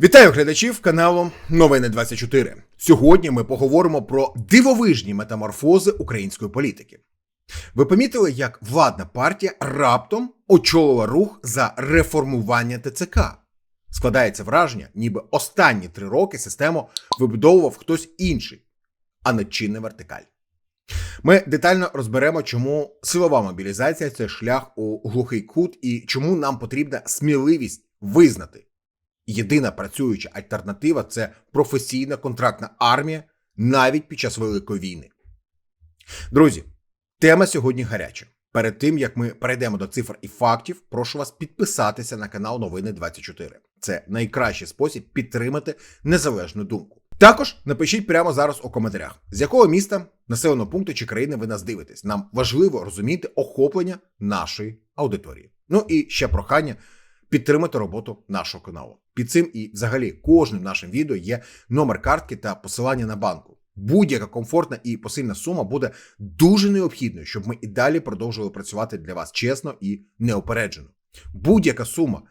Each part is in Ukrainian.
Вітаю глядачів каналу Новини 24. Сьогодні ми поговоримо про дивовижні метаморфози української політики. Ви помітили, як владна партія раптом очолила рух за реформування ТЦК. Складається враження, ніби останні три роки систему вибудовував хтось інший, а не чинна вертикаль. Ми детально розберемо, чому силова мобілізація це шлях у глухий кут і чому нам потрібна сміливість визнати. Єдина працююча альтернатива це професійна контрактна армія навіть під час Великої війни. Друзі, тема сьогодні гаряча. Перед тим як ми перейдемо до цифр і фактів, прошу вас підписатися на канал Новини 24. Це найкращий спосіб підтримати незалежну думку. Також напишіть прямо зараз у коментарях, з якого міста, населеного пункту чи країни ви нас дивитесь. Нам важливо розуміти охоплення нашої аудиторії. Ну і ще прохання підтримати роботу нашого каналу. Під цим і взагалі кожним нашим відео є номер картки та посилання на банку. Будь-яка комфортна і посильна сума буде дуже необхідною, щоб ми і далі продовжували працювати для вас чесно і неопереджено. Будь-яка сума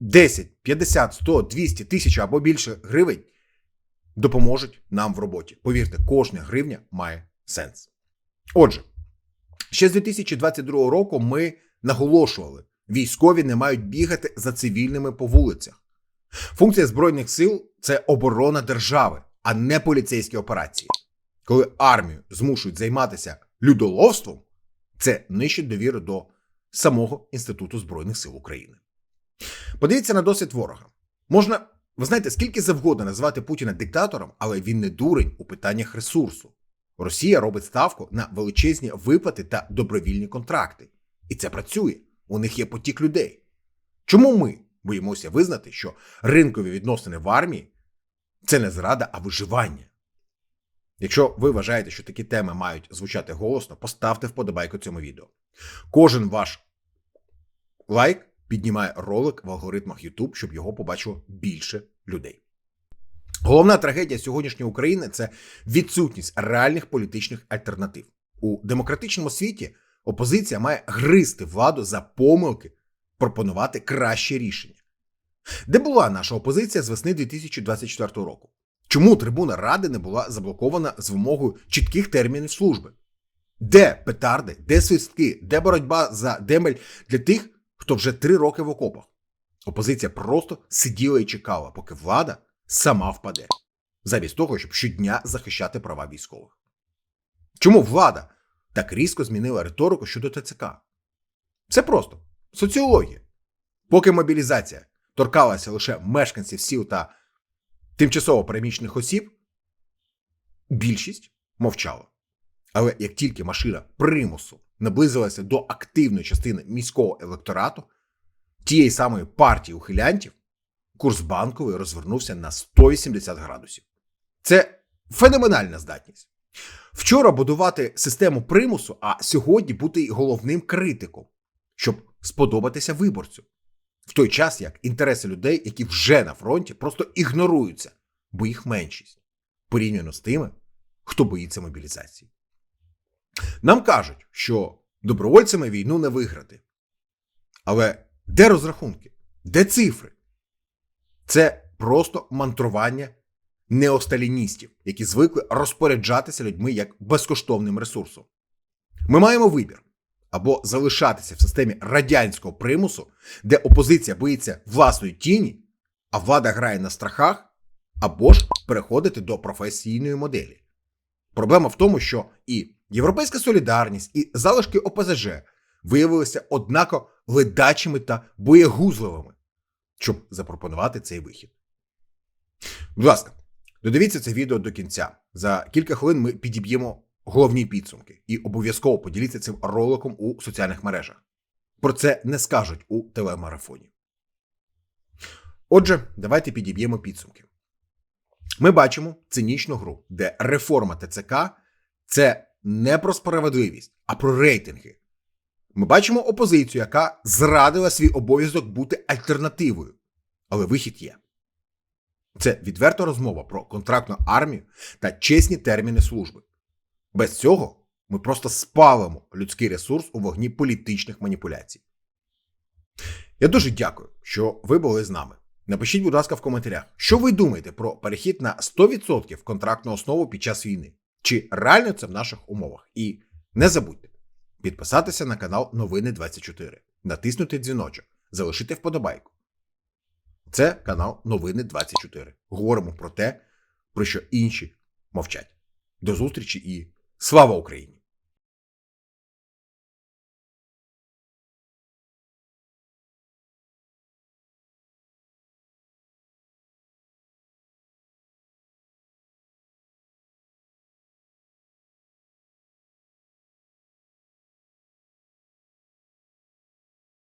10, 50, 100, 200 тисяч або більше гривень допоможуть нам в роботі. Повірте, кожна гривня має сенс. Отже, ще з 2022 року ми наголошували, військові не мають бігати за цивільними по вулицях. Функція Збройних сил це оборона держави, а не поліцейські операції. Коли армію змушують займатися людоловством, це нищить довіру до самого Інституту Збройних сил України. Подивіться на досвід ворога. Можна, ви знаєте, скільки завгодно назвати Путіна диктатором, але він не дурень у питаннях ресурсу. Росія робить ставку на величезні виплати та добровільні контракти. І це працює. У них є потік людей. Чому ми боїмося визнати, що ринкові відносини в армії це не зрада, а виживання? Якщо ви вважаєте, що такі теми мають звучати голосно, поставте вподобайку цьому відео. Кожен ваш лайк піднімає ролик в алгоритмах YouTube, щоб його побачило більше людей. Головна трагедія сьогоднішньої України це відсутність реальних політичних альтернатив. У демократичному світі опозиція має гризти владу за помилки, пропонувати краще рішення. Де була наша опозиція з весни 2024 року? Чому трибуна Ради не була заблокована з вимогою чітких термінів служби? Де петарди, де свистки, де боротьба за демель для тих, хто вже три роки в окопах? Опозиція просто сиділа і чекала, поки влада сама впаде, замість того, щоб щодня захищати права військових. Чому влада так різко змінила риторику щодо ТЦК? Це просто соціологія. Поки мобілізація торкалася лише мешканців сіл та тимчасово переміщених осіб, більшість мовчала. Але як тільки машина примусу наблизилася до активної частини міського електорату, тієї самої партії ухилянтів, курс банковий розвернувся на 180 градусів. Це феноменальна здатність. Вчора будувати систему примусу, а сьогодні бути головним критиком, щоб сподобатися виборцю. В той час як інтереси людей, які вже на фронті, просто ігноруються, бо їх меншість порівняно з тими, хто боїться мобілізації. Нам кажуть, що добровольцями війну не виграти. Але де розрахунки? Де цифри? Це просто мантрування неосталіністів, які звикли розпоряджатися людьми як безкоштовним ресурсом. Ми маємо вибір або залишатися в системі радянського примусу, де опозиція боїться власної тіні, а влада грає на страхах, або ж переходити до професійної моделі. Проблема в тому, що і Європейська солідарність, і залишки ОПЗЖ виявилися однако ледачими та боєгузливими, щоб запропонувати цей вихід. Будь ласка, додивіться це відео до кінця. За кілька хвилин ми підіб'ємо головні підсумки і обов'язково поділіться цим роликом у соціальних мережах. Про це не скажуть у телемарафоні. Отже, давайте підіб'ємо підсумки. Ми бачимо цинічну гру, де реформа ТЦК це не про справедливість, а про рейтинги. Ми бачимо опозицію, яка зрадила свій обов'язок бути альтернативою. Але вихід є. Це відверта розмова про контрактну армію та чесні терміни служби. Без цього ми просто спалимо людський ресурс у вогні політичних маніпуляцій. Я дуже дякую, що ви були з нами. Напишіть, будь ласка, в коментарях, що ви думаєте про перехід на 100% контрактну основу під час війни? Чи реально це в наших умовах? І не забудьте підписатися на канал Новини 24, натиснути дзвіночок, залишити вподобайку. Це канал Новини 24. Говоримо про те, про що інші мовчать. До зустрічі і слава Україні!